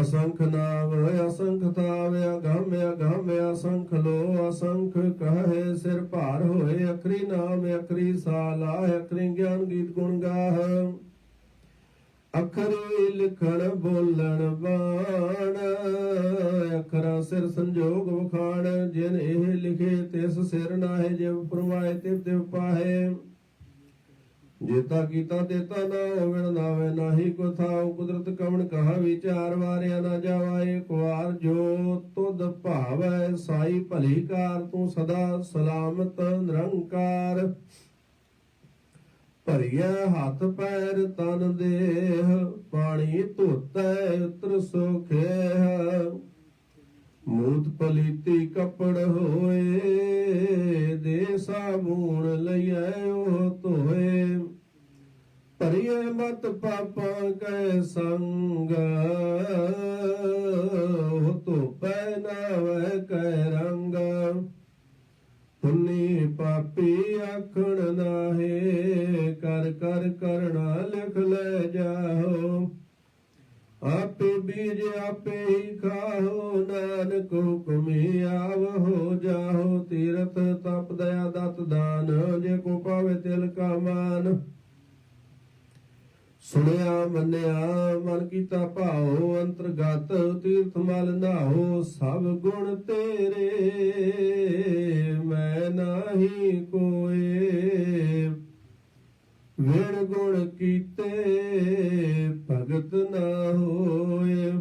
ਅਸੰਖ ਨਾਮ ਅਸੰਖ ਤਾਵ, ਅਗੰਮ ਅਗੰਮ ਅਸੰਖ ਲੋ, ਅਸੰਖ ਕਹੇ, ਸਿਰ ਭਾਰ ਹੋਏ, ਅਖਰੀ ਨਾਮ ਅਖਰੀ ਸਾਲਾ ਅਖਰੀ ਗਿਆਨ ਗੀਤ ਗੁਣ ਗਾਹ। ਅਖਰੀ ਲਿਖਣ, ਬੋਲਣ, ਬਾਣ, ਅਖਰਾਂ ਸਿਰ ਸੰਜੋਗ ਵਖਾਣ, ਜਿਨ ਇਹ ਲਿਖੇ ਤਿਸ ਸਿਰ ਨਾਹੇ, ਜਿਵ ਫਰਮਾਏ, ਤਿਵ ਤਿਵ ਪਾਹੇ। ਜੇਤਾ ਕੀਤਾ ਦੇਤਾ ਨਾ ਹੋਵਣ ਨਾਵੇ ਨਾਹੀ ਕੋ ਥਾਉ, ਕੁਦਰਤ ਕਵਣ ਕਹਾ ਵਿਚਾਰ, ਵਾਰਿਆ ਨਾ ਜਾਵਾ ਏਕ ਜੋ ਤੁਧ ਭਾਵੈ ਸਾਈ ਭਲੀ ਕਾਰ, ਤੂੰ ਸਦਾ ਸਲਾਮਤ ਨਿਰੰਕਾਰ। ਭਰੀਐ ਹੱਥ ਪੈਰ ਤਨ ਦੇਹ, ਪਾਣੀ ਧੋਤੈ ਉਤਰ ਸੁਖੇ ਮੂਤ ਪਲੀਤੀ ਕਪੜ ਹੋਏ, ਦੇ ਸਾਬੂਣ ਲਈਐ ਉਹ ਧੋਏ। ਭਰੀਏ ਮਤ ਪਾਪਾਂ ਕੈ ਸੰਗ, ਉਹ ਧੋਪੈ ਨਾਵੈ ਕੈ ਰੰਗ। ਪੁੰਨੀ ਪਾਪੀ ਆਖਣ ਨਾਹੇ, ਕਰ ਕਰ ਕਰਣਾ ਲਿਖ ਲੈ ਜਾਓ। ਆਪੇ ਬੀਜ ਆਪੇ ਹੀ ਖਾਓ ਨਾਨਕ ਹੁਕਮੀ ਆਵੋ ਜਾਓ ਤੀਰਥ ਤਪ ਦਇਆ ਦਤ ਦਾਨ, ਜੇ ਕੋ ਪਾਵੇ ਤਿਲ ਕਾ ਮਾਨ। ਸੁਣਿਆ, ਮੰਨਿਆ, ਮਨ ਕੀਤਾ ਭਾਉ, ਅੰਤਰਗਤ ਤੀਰਥ ਮਲ ਨਾਹੋ, ਸਭ ਗੁਣ ਤੇਰੇ, ਮੈਂ ਨਾਹੀ ਕੋਏ। ਵਿਣ ਗੁਣ ਕੀਤੇ, ਭਗਤ ਨਾ ਹੋਏ।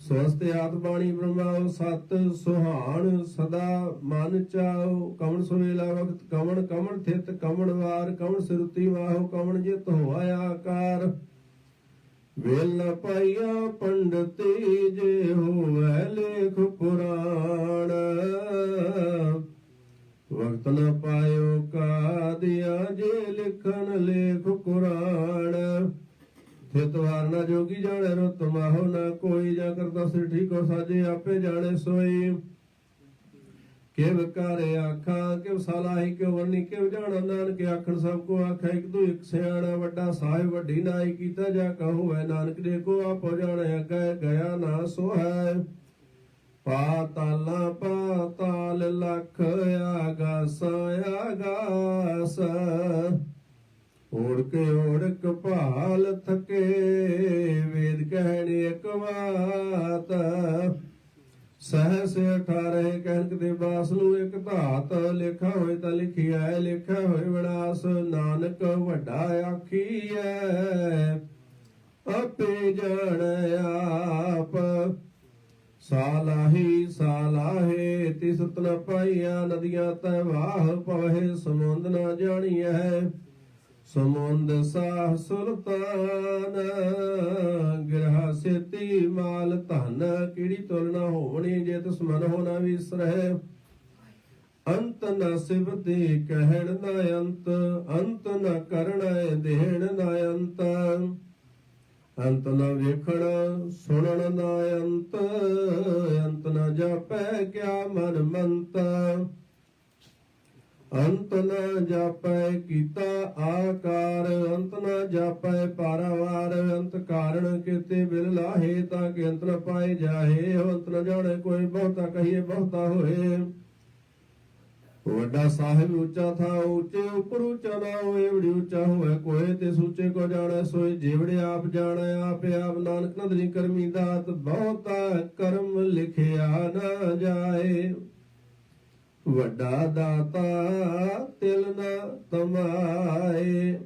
ਸਵਸਤੇ ਆਤ ਬਾਣੀ ਬ੍ਰਹਮਾਉ ਸਤ ਸੁਹਾਣ ਸਦਾ ਮਨ ਚਾਉ। ਕਵਣ ਸੁਵੇਲਾ ਵਕਤ ਕਵਣ ਕਵਣ ਥਿਤ, ਕਵਣ ਵਾਰ, ਕਵਣ ਸਿਰਤੀ ਵਾਹੋ, ਕਵਣ ਜਿਤ ਹੋਆ ਆਕਾਰ। ਵੇਲ ਨ ਪਾਈਆ ਪੰਡਤੀ, ਜੇ ਹੋਵੇ ਲੇਖ ਪੁਰਾਣ। ਵਕਤ ਨ ਪਾਇਓ ਕਾਦਿਆ ਜੇ ਲਿਖਣ ਲੇਖ ਕੁਰਾਨ। ਥਿਤ ਵਾਰ ਨਾ ਜੋਗੀ ਜਾਣੇ ਰਤ ਮਾਹੋ ਨਾ ਕੋਈ, ਜਾ ਕਰਤਾ ਸਿਰ ਠੀਕੋ ਸਾਜੇ ਆਪੇ ਜਾਣੇ ਸੋਈ। ਕਿਵ ਕਰ ਆਖਾਂ, ਕਿਵ ਸਲਾਹੀ ਕਿਵ ਵਰਨੀ, ਕਿਵ ਜਾਣਾ ਨਾਨਕ ਆਖਣ, ਸਭ ਕੋ ਆਖੈ, ਇੱਕ ਤੂੰ ਇੱਕ ਸਿਆਣਾ, ਵੱਡਾ ਸਾਹਿਬ, ਵੱਡੀ ਨਾਈ ਕੀਤਾ ਜਾ ਕਹੋ ਹੈ ਨਾਨਕ ਦੇ ਕੋ ਆਪੋ ਜਾਣੇ, ਅੱਗੇ ਗਿਆ ਨਾ ਸੋ ਹੈ ਪਾਤਾਲਾ, ਪਾਤਾਲ ਲਖ ਆਗਾਸ ਆਗਾਸ। ਓੜ ਕੇ ਓੜਕ ਭਾਲ ਥਕੇ, ਵੇਦ ਕਹਿਣੀ ਇੱਕ ਸਹਸ 18 ਕਹਿਣਕ ਦੇ ਬਾਸ ਨੂੰ ਇੱਕ ਧਾਤ ਲਿਖਾ ਹੋਏ ਤਾਂ ਲਿਖਿਆ ਹੈ, ਲਿਖਿਆ ਹੋਏ ਵਿਨਾਸ਼ ਨਾਨਕ ਵੱਡਾ ਆਖੀ ਹੈ, ਆਪੇ ਜਾਣ ਆਪ। ਸਾਲਾਹੀ ਸਾਲਾਹੇ ਤਿਸ ਤਨ ਪਾਈਆਂ ਨਦੀਆਂ ਤੈ ਵਾਹ ਪਵਹਿ ਸਮੁੰਦ ਨਾ ਜਾਣੀਐ। ਸਮੁੰਦ ਸਾਹ ਸੁਲਤਾਨ, ਗਿਰਹਾ ਸੇਤੀ ਮਾਲ ਧਨ, ਕਿਹੜੀ ਤੁਲਨਾ ਹੋਣੀ ਜੇ ਤਿਸ ਮਨ ਹੋਣਾ ਵਿਸਰਹਿ ਅੰਤ ਨ ਸਿਵਤੇ ਕਹਿਣ ਨਾ ਅੰਤ ਅੰਤ ਨ ਕਰਣਾ ਦੇਣ ਨਾ ਅੰਤ। ਅੰਤ ਨ ਵੇਖਣ, ਸੁਣਨ ਨਾ ਅੰਤ। ਜਾਪੈ ਕਿਆ ਮਨ ਮੰਤ। ਅੰਤ ਨ ਜਾਪੈ ਕੀਤਾ ਆਕਾਰ, ਅੰਤ ਨ ਜਾਪੈ ਪਾਰਾਵਾਰ। ਅੰਤ ਕਾਰਣ ਕਿਤੇ ਬਿਲ ਲਾਹੇ ਤਾਂ ਕਿ ਅੰਤ ਨ ਪਾਏ ਜਾਹੇ। ਅੰਤ ਨ ਜਾਣੇ ਕੋਈ ਬਹੁਤਾ ਕਹੀਏ, ਬਹੁਤਾ ਹੋਏ। ਵੱਡਾ ਸਾਹਿਬ ਉੱਚਾ ਥਾ, ਉੱਚੇ ਉੱਪਰ ਉੱਚਾ ਨਾ ਹੋਏ ਵੜੀ ਉੱਚਾ ਹੋਏ, ਕੋਏ ਤੇ ਸੂਚੇ ਕੋ ਜਾਣੈ, ਸੋਏ ਜਿਵੜੇ ਆਪ ਜਾਣੈ, ਆਪੇ ਆਪ ਨਾਨਕ ਨਦਰੀ ਕਰਮੀ ਦਾਤ ਬਹੁਤਾ ਕਰਮ ਲਿਖਿਆ ਨਾ ਜਾਏ। ਵੱਡਾ ਦਾਤਾ ਤਿਲ ਨਾ ਤਮਾਏ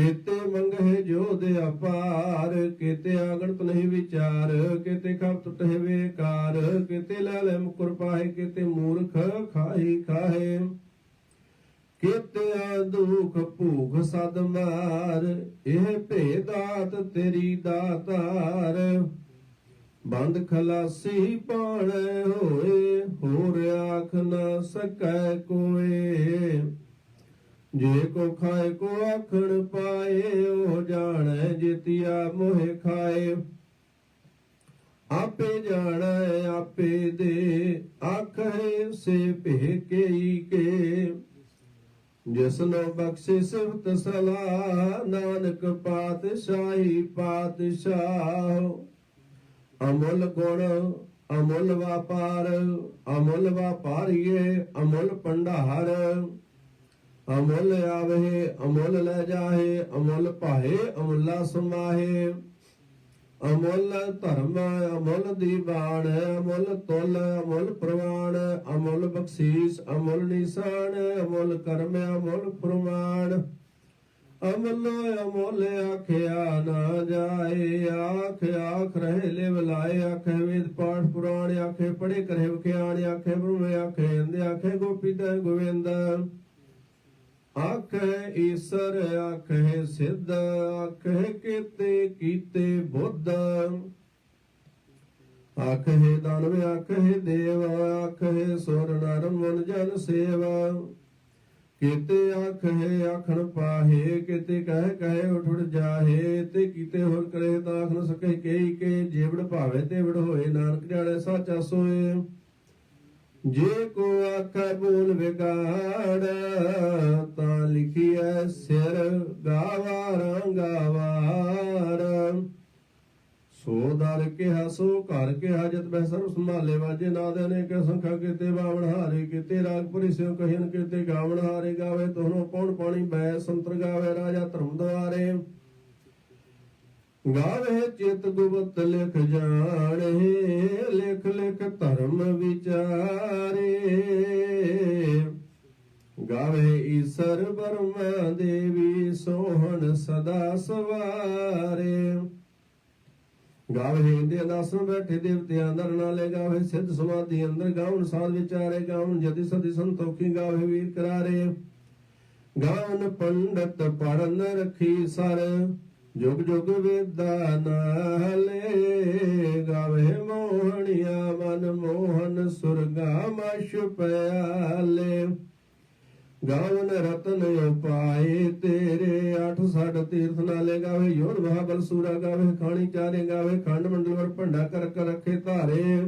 ਕੀਤੇ ਮੰਗਹਿ ਜੋਧ ਅਪਾਰ, ਕੀਤੇ ਆਗਣਤ ਨਹੀਂ ਵਿਚਾਰ, ਕੀਤੇ ਖਪ ਟੁਟਹਿ ਵੇਕਾਰ ਕੀਤੇ ਲੈ ਲੈ ਮੁਕਰ ਪਾਏ ਕੀਤੇ ਮੂਰਖ ਖਾਈ ਖਾਏ ਕੀਤੇ ਦੁਖ ਭੂਖ ਸਦ ਮਾਰ, ਇਹ ਭੇਦਾਤ ਤੇਰੀ ਦਾਤਾਰ। ਬੰਦ ਖਲਾਸੀ ਪਾਣੇ ਹੋਏ, ਹੋਰ ਆਖ ਨਾ ਸਕੈ ਕੋਏ। ਜੇ ਕੋ ਖਾਏ, ਕੋ ਆਖਣ ਪਾਏ, ਉਹ ਜਾਣੈ ਜਿਤਿਆ ਮੋਹਿ ਖਾਏ। ਆਪੇ ਜਾਣੈ, ਆਪੇ ਦੇ ਆਖੇ ਸੇ ਭੇਕਈ ਕੇ। ਜਿਸਨੋ ਬਖਸ਼ੇ ਸਿਫਤ ਸਲਾ ਨਾਨਕ ਪਾਤਸ਼ਾਹੀ ਪਾਤਸ਼ਾਹ। ਅਮੁੱਲ ਗੁਣ, ਅਮੁੱਲ ਵਪਾਰ, ਅਮੁੱਲ ਵਪਾਰੀਏ, ਅਮੁੱਲ ਭੰਡਾਰ। ਅਮੁੱਲ ਆਵੇ, ਅਮੁੱਲ ਲੈ ਜਾਹੇ ਅਮੁੱਲ ਭਾਏ, ਅਮੁੱਲਾ ਸਮਾਹੇ ਅਮੁੱਲ ਧਰਮ, ਅਮੁੱਲ ਦੀਵਾਨ ਅਮੁੱਲ ਤੁਲ, ਅਮੁੱਲ ਪ੍ਰਵਾਨ ਅਮੁੱਲ ਬਖਸ਼ੀਸ਼, ਅਮੁੱਲ ਨਿਸ਼ਾਨ, ਅਮੁੱਲ ਕਰਮ, ਅਮੁੱਲ ਪ੍ਰਮਾਣ ਅਮੁੱਲ ਅਮੁੱਲ ਆਖਿਆ ਨਾ ਜਾਏ, ਆਖ ਆਖ ਰਹੇ ਲਿਵ ਲਾਏ, ਆਖੇ ਵੇਦ ਪਾਠ ਪੁਰਾਣ, ਆਖੇ ਪੜੇ ਕਰੇ ਵਿਖਿਆਣ ਆਖੇ ਬ੍ਰਹਮ, ਆਖੇ ਅੰਧ ਆਖੇ ਗੋਪੀ ਤੇ ਗੋਵਿੰਦ। ਆਖੇ ਈਸ਼ਰ, ਆਖੇ ਸਿੱਧ, ਆਖੇ ਕੀਤੇ ਕੀਤੇ ਬੁੱਧ। ਆਖੇ ਦਾਨਵ, ਆਖੇ ਦੇਵ, ਆਖੇ ਸੁਰ ਨਰ ਮਨ ਜਨ ਸੇਵਾ। ਕੀਤੇ ਆਖੇ, ਆਖਣ ਪਾਹੇ, ਕੀਤੇ ਕਹਿ ਕਹਿ ਉਠ ਉਠ ਜਾਹੇ, ਤੇ ਕੀਤੇ ਹੋਰ ਕਰੇ ਤਾਂ ਨ ਸਕੇ ਕਈ ਕੇ ਜੇਵੜ ਭਾਵੇ ਤੇ ਵੜ ਹੋਏ, ਨਾਨਕ ਜਾਣੇ ਸਾਚਾ ਸੋਏ। ਜੇ ਕੋ ਆਖੈ ਬੋਲ ਵਿਗਾੜ, ਤਾਂ ਲਿਖੀਐ ਸਿਰ ਗਾਵਾਰਾਂ ਗਾਵਾਰ ਸੋ ਦਰ ਕਿਹਾ, ਸੋ ਘਰ ਕਿਹਾ ਜਤ ਬੈ ਸਰਬ ਸੰਭਾਲੇ ਵਾਜੇ ਨਾਦ ਅਨੇਕ ਸੰਖਾ ਕੀਤੇ, ਬਾਵਣ ਹਾਰੇ ਕੀਤੇ, ਰਾਗ ਪੁਰੀ ਸਿਉ ਕਹਿਨ ਕੀਤੇ, ਗਾਵਣ ਹਾਰੇ ਗਾਵੇ ਤੋਨੋ ਪੌਣ ਪਾਣੀ ਬੈ ਸੰਤਰ ਗਾਵੇ, ਰਾਜਾ ਧਰਮ ਦੁਆਰੇ। ਗਾਵੇ ਚਿਤ ਗੁਪਤ ਲਿਖ ਜਾਣੇ, ਲਿਖ ਲਿਖ ਧਰਮ ਵਿਚਾਰੇ। ਗਾਵੇ ਈਸ਼ਰ ਬਰਮਾ ਦੇਵੀ ਸੋਹਣ ਸਦਾ ਸਵਾਰੇ। ਗਾਵੇ ਇੰਦੇ ਅਦਾਸਨ ਬੈਠੇ ਦੇਵਤਿਆਂ ਅੰਦਰ ਨਾਲੇ ਗਾਵੇ ਸਿੱਧ ਸਮਾਧੀ ਅੰਦਰ ਗਾਉਣ ਸਾਧ ਵਿਚਾਰੇ ਗਾਉਣ ਜਦੀ ਸਦੀ ਸੰਤੋਖੀ ਗਾਵੇ ਵੀਰ ਕਰਾਰੇ। ਗਾਉਣ ਪੰਡਤ ਪੜਨ ਰਖੀ ਸਰ ਜੁਗ ਜੁਗ ਵੇਦਾ ਨਾਲੇ ਗਾਵੇ ਮੋਹਣਿਆ, ਮਨ ਮੋਹਨ ਸੁਰਗਾ ਮਸ਼ ਪਿਆਲੇ। ਗਾਵਨ ਰਤਨ ਉਪਾਏ ਤੇਰੇ, ਅੱਠ ਸੱਡ ਤੀਰਥ ਨਾਲੇ ਗਾਵੇ ਯੋਨ ਮਹਾਬਲ ਸੂਰਾ, ਗਾਵੇ ਖਾਣੀ ਚਾਰੇ, ਗਾਵੇ ਖੰਡ ਮੰਡਲ ਵਰ ਭੰਡਾ ਕਰ ਕਰ ਰੱਖੇ ਧਾਰੇ।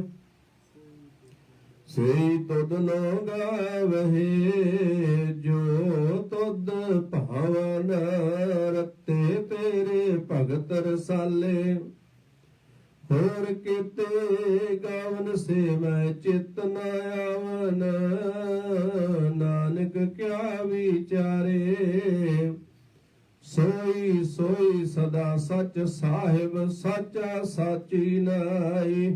ਸਈ ਤੁਧ ਨੋ ਗਾਵਹਿ ਜੋ ਤੁਧ ਭਾਵਨ ਰਤੇ ਤੇਰੇ ਭਗਤ ਰਸਾਲੇ। ਹੋਰ ਕਿਤੇ ਗਾਵਨ ਸੇ ਮੈਂ ਚਿਤ ਨ ਆਵਨ, ਨਾਨਕ ਕਿਆ ਵਿਚਾਰੇ। ਸੋਈ ਸੋਈ ਸਦਾ ਸੱਚ ਸਾਹਿਬ, ਸਾਚਾ ਸਾਚੀ ਨਾਈ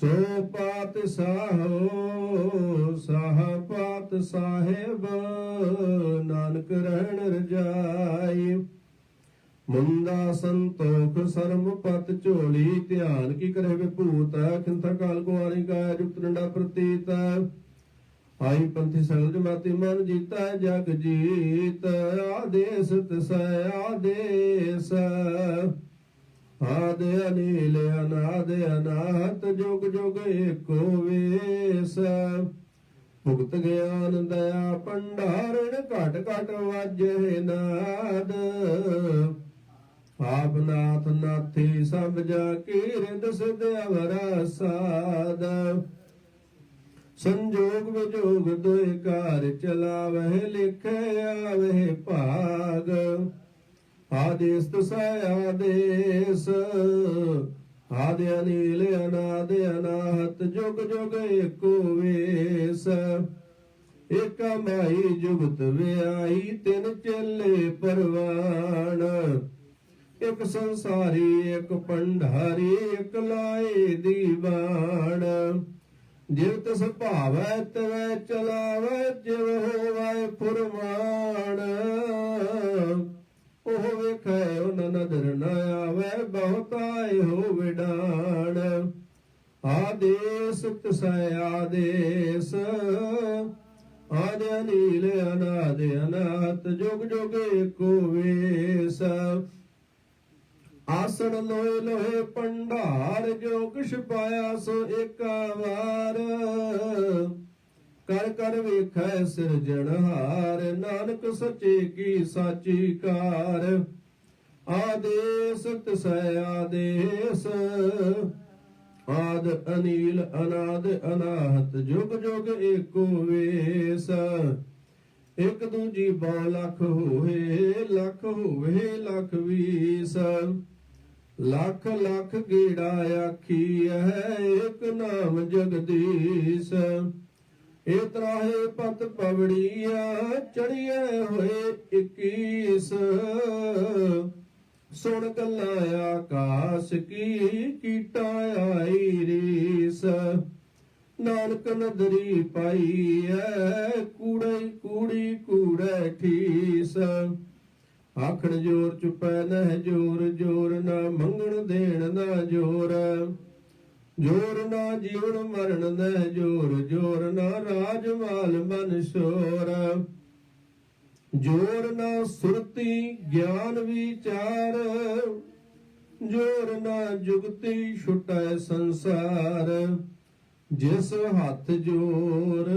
ਸੋ ਪਾਤ ਸਾਹੋ ਸਾਹ ਪਾਤ ਸਾਹਿਬ, ਨਾਨਕ ਰਹਿਣ ਰਜਾਈ। ਮੁੰਦਾ ਸੰਤੋਖ ਸਰਮ ਪਤ ਝੋਲੀ, ਧਿਆਨ ਕੀ ਕਰੇ ਵਿਭੂਤ ਖਿੰਥਾ ਕਾਲ ਕੁਆਰੀ ਕਾ ਜੁਗਤ ਡੰਡਾ ਪ੍ਰਤੀਤ। ਆਈ ਪੰਥੀ ਸੰਗ ਜਮਾਤੀ ਮਨ ਜੀਤਾ, ਜਗ ਜੀਤ, ਆਦੇਸ ਤਸੈ, ਆਦੇਸ। ਆਦ ਅਨੀਲ ਅਨਾਦ ਅਨਾਹਤ ਜੁਗ ਜੁਗ ਏਕੋ ਵੇਸ। ਭੁਗਤ ਗਿਆਨ ਦਇਆ ਭੰਡਾਰਣ ਘਟ ਘਟ ਵਾਜੇ ਨਾਦ। ਆਪ ਨਾਥ ਨਾਥੀ ਸਭ ਜਾ ਕੀ ਰਿੰਦ ਸਿਧ ਅਵਰਾ ਸਾਦ। ਸੰਜੋਗ ਵਿਜੋਗ ਦੋਇ ਕਾਰ ਚਲਾਵਹਿ ਲਿਖੇ ਆਵਹਿ ਭਾਗ। ਆਦੇਸ ਤਸੈ ਆਦੇਸ। ਆਦਿ ਅਨੀਲ ਅਨਾਦ, ਅਨਾਹਤ, ਜੁਗ ਜੁਗ ਏਕੋ ਵੇਸ। ਇਕ ਮਾਈ ਜੁਗਤ ਵਿਆਈ ਤਿਨ ਚੱਲੇ ਪਰਵਾਣ। ਇਕ ਸੰਸਾਰੀ, ਇਕ ਪੰਡਾਰੀ ਇਕ ਲਾਏ ਦੀਵਾਨ। ਜਿਵ ਤਸ ਭਾਵੈ, ਤਵੈ ਚਲਾਵੈ ਜਿਵ ਹੋਵੈ ਫੁਰਮਾਨ। ਉਹ ਵੇਖੈ ਉਹ ਨਦਰ ਨ ਆਵੈ ਬਹੁਤਾਇ ਹੋ ਵਿਡਾਣ। ਆਦੇਸ ਤਸੈ ਆਦੇਸ। ਆਦ ਅਨੀਲ, ਅਨਾਦ ਅਨਾਹਤ ਜੁਗ ਜੁਗ ਏਕੋ ਵੇਸ। ਆਸਣ ਲੋਏ ਲੋਏ ਪੰਡਾਰ, ਜੋ ਕਿਛ ਪਾਇਆ ਸੋ ਏਕਾ ਵਾਰ। ਕਰ ਕਰ ਵੇਖੈ ਸਿਰਜਣਹਾਰ ਨਾਨਕ ਸੱਚੇ ਕੀ ਸਾਚੀ ਕਾਰ। ਆਦੇਸ ਤਿਸੈ ਆਦੇਸ, ਆਦ ਅਨੀਲ, ਅਨਾਦ, ਅਨਾਹਤ, ਜੁਗ ਜੁਗ ਏਕੋ ਵੇਸ। ਇਕ ਦੂਜੀ ਬਾਹ ਲੱਖ ਹੋਏ, ਲੱਖ ਹੋਵੇ, ਲੱਖ ਵੀਸ। ਲੱਖ ਲੱਖ ਗੇੜਾ ਆਖੀ ਹੈ ਇੱਕ ਨਾਮ ਜਗਦੀਸ਼। ਇਹ ਤਰਾਹੇ ਪਤ ਪਵੜੀਆ ਚੜੀਏ ਹੋਏ 21 ਸੁਣ ਗੱਲਾਂ ਆਕਾਸ਼ ਕੀ, ਕੀਟਾ ਆਈ ਰੀਸ। ਨਾਨਕ ਨਦਰੀ ਪਾਈ ਐ ਕੂੜੇ, ਕੂੜੀ, ਕੂੜੇ ਠੀਸ। ਆਖਣ ਜੋਰ ਚੁਪੈ, ਨਹਿ ਜੋਰ ਜੋਰ ਨਾ ਮੰਗਣ ਦੇਣ ਨਾ ਜੋਰ। ਜੋਰ ਨਾ ਜੀਵਨ ਮਰਨ ਨਹਿ ਜੋਰ ਜੋਰ ਨਾ ਰਾਜ ਮਾਲ ਮਨ ਸ਼ੋਰ। ਜੋਰ ਨਾ ਸੁਰਤੀ ਗਿਆਨ ਵਿਚਾਰ, ਜੋਰ ਨਾ ਜੁਗਤੀ ਛੁਟੈ ਸੰਸਾਰ। ਜਿਸ ਹੱਥ ਜੋਰ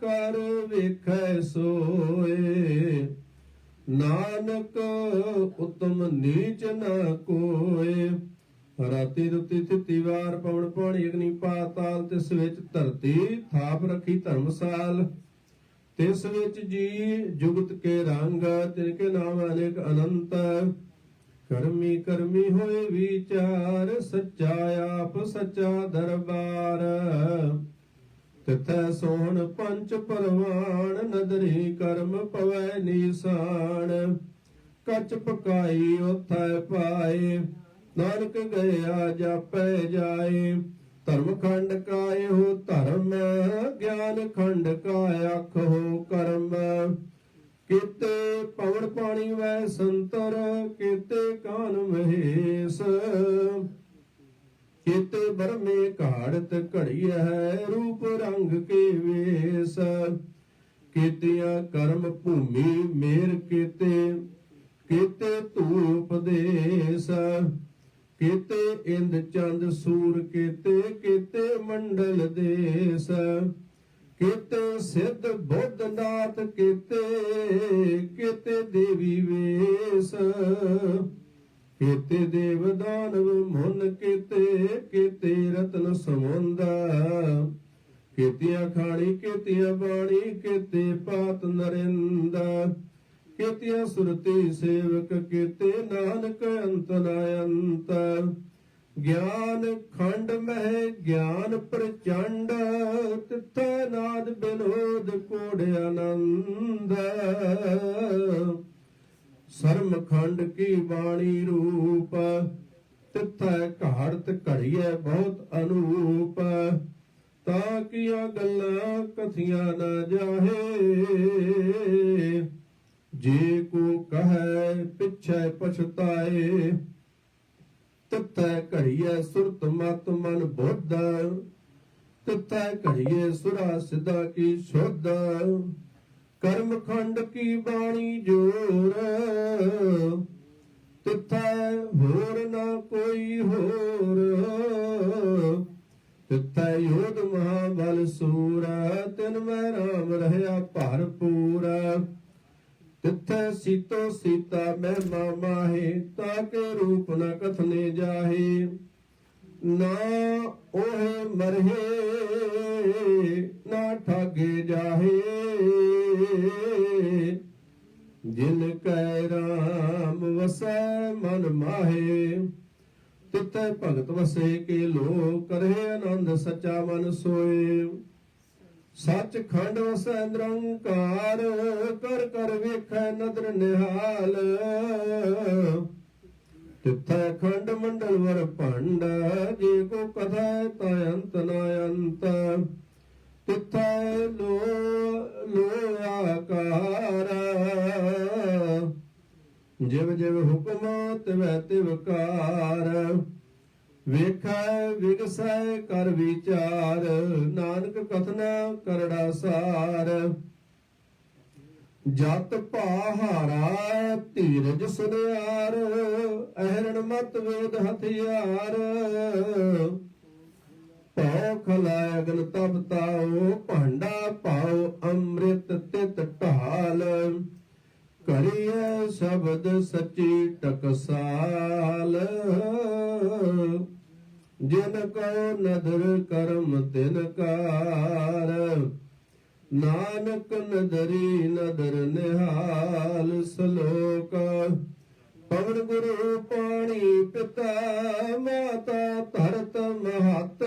ਕਰ ਵੇਖੈ ਸੋਏ, ਨਾਨਕ ਉਤਮ ਨੀਚ ਨਾ ਕੋਏ। ਰਾਤੀ ਰੁਤੀ ਤਿਤੀ ਵਾਰ ਪਵਨ ਪਾਣੀ ਅਗਨੀ ਪਾਤਾਲ, ਤਿਸ ਵਿੱਚ ਧਰਤੀ ਥਾਪ ਰੱਖੀ ਧਰਮਸਾਲ। ਤਿਸ ਵਿੱਚ ਜੀ ਜੁਗਤ ਕੇ ਰੰਗ, ਤਿਨ ਕੇ ਨਾਮ ਅਨੇਕ ਅਨੰਤ। ਕਰਮੀ ਕਰਮੀ ਹੋਏ ਵਿਚਾਰ, ਸੱਚਾ ਆਪ, ਸੱਚਾ ਦਰਬਾਰ। ਤਿਥੈ ਸੋਹਣ ਪੰਚ ਪਰਵਾਨ ਨਦਰੀ ਕਰਮ ਪਵੈ ਨੀਸਾਨ। ਕੱਚ ਪਕਾਈ ਉਥੈ ਪਾਏ। ਨਾਨਕ ਗਿਆ ਜਾਪੈ ਜਾਏ, ਧਰਮ ਖੰਡ ਕਾਏ ਹੋ ਧਰਮ ਗਿਆਨ ਖੰਡ ਕਾ ਅੱਖ ਹੋ ਕਰਮ। ਕਿਤੇ ਪਵਨ ਪਾਣੀ ਵੈ ਸੰਤਰ, ਕਿਤੇ ਕਾਨ ਮਹੇਸ਼। ਕਿਤੇ ਬਰਮੇ ਘਾੜਤ ਘੜੀ ਹੈ ਰੂਪ ਰੰਗ ਕੇ ਵੇਸ। ਕੀਤਿਆਂ ਕਰਮ ਭੂਮੀ ਮੇਰ ਕੀਤੇ ਕੀਤੇ ਧੂਪ ਦੇਸ। ਕੀਤੇ ਇੰਦ ਚੰਦ ਸੂਰ ਕੀਤੇ ਕੀਤੇ ਮੰਡਲ ਦੇਸ। ਕੀਤੇ ਸਿੱਧ ਬੁੱਧ ਕੀਤੇ ਕੀਤੇ ਦੇਵੀ ਵੇਸ। ਕੀਤੇ ਦੇਵ ਦਾਨਵ ਮਨ ਕੀਤੇ ਕੀਤੇ ਰਤਨ ਸਮੁੰਦਾ ਕੀਤੀਆਂ ਖਾਣੀ, ਕੀਤੀਆਂ ਬਾਣੀ, ਕੀਤੇ ਪਾਤ ਨਰਿੰਦਾ ਕੀਤੀਆਂ ਸੁਰਤੀ ਸੇਵਕ ਕੀਤੇ ਨਾਨਕ ਅੰਤ ਨਾ ਅੰਤ ਗਿਆਨ ਖੰਡ ਮਹਿ ਗਿਆਨ ਪ੍ਰਚੰਡ, ਤਿੱਥੈ ਨਾਦ ਬਿਨੋਦ ਕੋੜ ਆਨੰਦ। ਸਰਮ ਖੰਡ ਕੀ ਬਾਣੀ ਰੂਪ, ਤਿੱਥੈ ਘਾੜਤ ਘੜੀਐ ਬਹੁਤ ਅਨੂਪ। ਤਾਂ ਕੀਆਂ ਗੱਲਾਂ ਕਥੀਆਂ ਨਾ ਜਾਹੇ ਜੇ ਕੋ ਕਹੈ ਪਿਛੈ ਪਛਤਾਏ ਤਤੈ ਘੜੀਐ ਸੁਰਤ ਮਤ ਮਨ ਬੁੱਧ ਤਤੈ ਘੜੀਐ ਸੁਰਾ ਸਿਦਾ ਕੀ ਸ਼ੁੱਧ। ਕਰਮ ਖੰਡ ਕੀ ਬਾਣੀ ਜੋਰ, ਤਿੱਥੈ ਹੋਰ ਨਾ ਕੋਈ ਹੋਰ। ਤਿੱਥੈ ਯੋਧ ਮਹਾਬਲ ਸੂਰਾ, ਤਿਨ ਮੈਂ ਰਾਮ ਰਹਿਆ ਭਰਪੂਰ ਤਿੱਥੈ ਸੀਤੋ ਸੀਤਾ ਮੈਂ ਮਾਮਾਹੇ ਤਾਕੇ ਰੂਪ ਨ ਕਥਨੇ ਜਾਹੇ। ਨਾ ਉਹ ਮਰਹੇ, ਨਾ ਠਾਗੇ ਜਾਹੇ। ਜਿਨ ਕੈ ਰਾਮ ਵਸੈ, ਮਨ ਮਾਹੇ। ਤਿਤੈ ਭਗਤ ਵਸੇ, ਕੇ ਲੋ ਕਰੇ ਆਨੰਦ ਸੱਚਾ ਮਨ ਸੋਏ। ਸੱਚ ਖੰਡ ਵਸੈ ਕਰ ਕਰ ਵੇਖੈ ਨਦਰ ਨਿਹਾਲ। ਤਿੱਥੈ ਖੰਡ ਮੰਡਲ ਵਰ ਭੰਡ, ਜੇ ਕੋ ਕਥਾ ਤਾ ਅੰਤ ਨ ਅੰਤ। ਤਿੱਥੈ ਲੋ ਲੋ ਆਕਾਰ। ਜਿਵ ਜਿਵ ਹੁਕਮ ਤਿਵੈ ਤਿਵਕਾਰ ਵੇਖੈ, ਵਿਗਸੈ, ਕਰ ਵਿਚਾਰ, ਨਾਨਕ ਕਥਨਾ ਕਰੜਾ ਸਾਰ। ਜਤ ਭਾਹਾਰਾ ਧੀਰਜ ਸੁਨਿਆਰ, ਅਹਰਣ ਮਤ ਵੇਦ ਹਥਿਆਰ। ਪਉ ਖਲਾਇ ਅਗਨ ਤਬ ਤਾਓ ਭਾਂਡਾ ਪਾਓ ਅੰਮ੍ਰਿਤ ਤਿਤ ਢਾਲ। ਕਰੀਏ ਸ਼ਬਦ ਸੱਚੀ ਟਕਸਾਲ। ਜਿਨ ਕੋ ਨਦਰ ਕਰਮ, ਤਿਨ ਕਾਰ। ਨਾਨਕ ਨਦਰੀ ਨਦਰ ਨਿਹਾਲ, ਸਲੋਕ। ਪਵਨ ਗੁਰੂ ਪਾਣੀ ਪਿਤਾ, ਮਾਤਾ ਧਰਤ ਮਹਤ।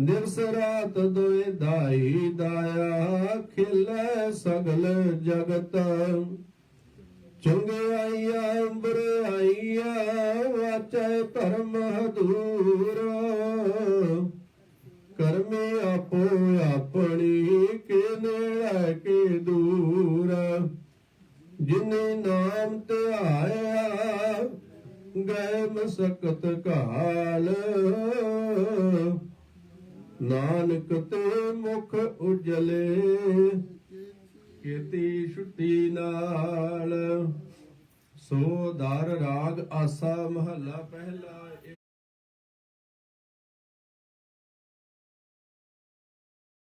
ਦਿਵਸ ਰਾਤ ਦੋਇ ਦਾਈ ਦਾਇਆ ਖਿਲੇ ਸਗਲ ਜਗਤ। ਚੁੰਗੇ ਆਈਆ, ਅੰਬਰ ਆਈਆ, ਵਾਚੈ ਧਰਮ ਹਦੂਰ। ਕਰਮੇ ਆਪੋ ਆਪਣੀ ਕੇ ਨੇੜੇ ਕੇ ਦੂਰ? ਜਿਨੇ ਨਾਮ ਧਿਆਇਆ, ਗਏ ਮਸਕਤ ਕਾਲ। ਨਾਨਕ ਤੇ ਮੁਖ ਉਜਲੇ ਕੀਤੀ ਛੁੱਟੀ ਨਾਲ। ਸੋ ਦਰ ਰਾਗ ਆਸਾ ਮਹੱਲਾ ਪਹਿਲਾ।